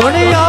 দুনিয়া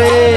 রে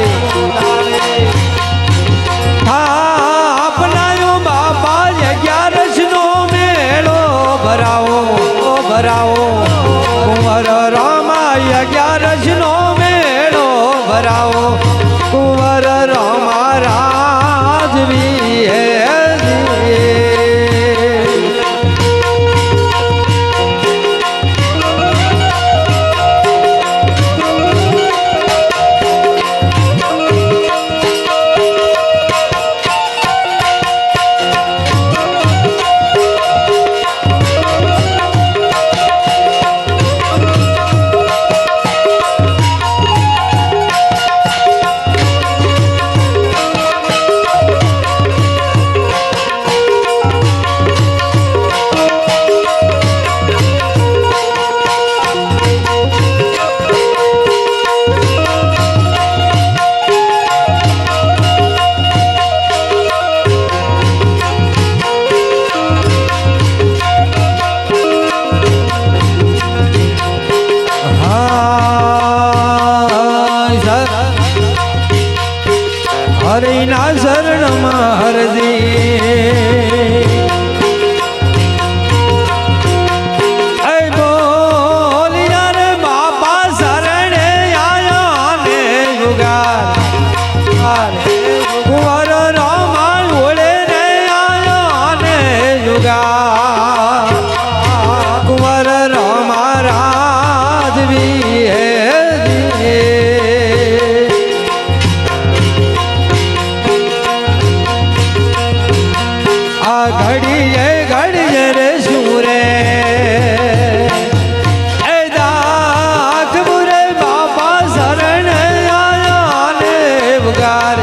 હરિના શરણમાં હરજી. બાપા શરણે આયા ને જુગાર. got it.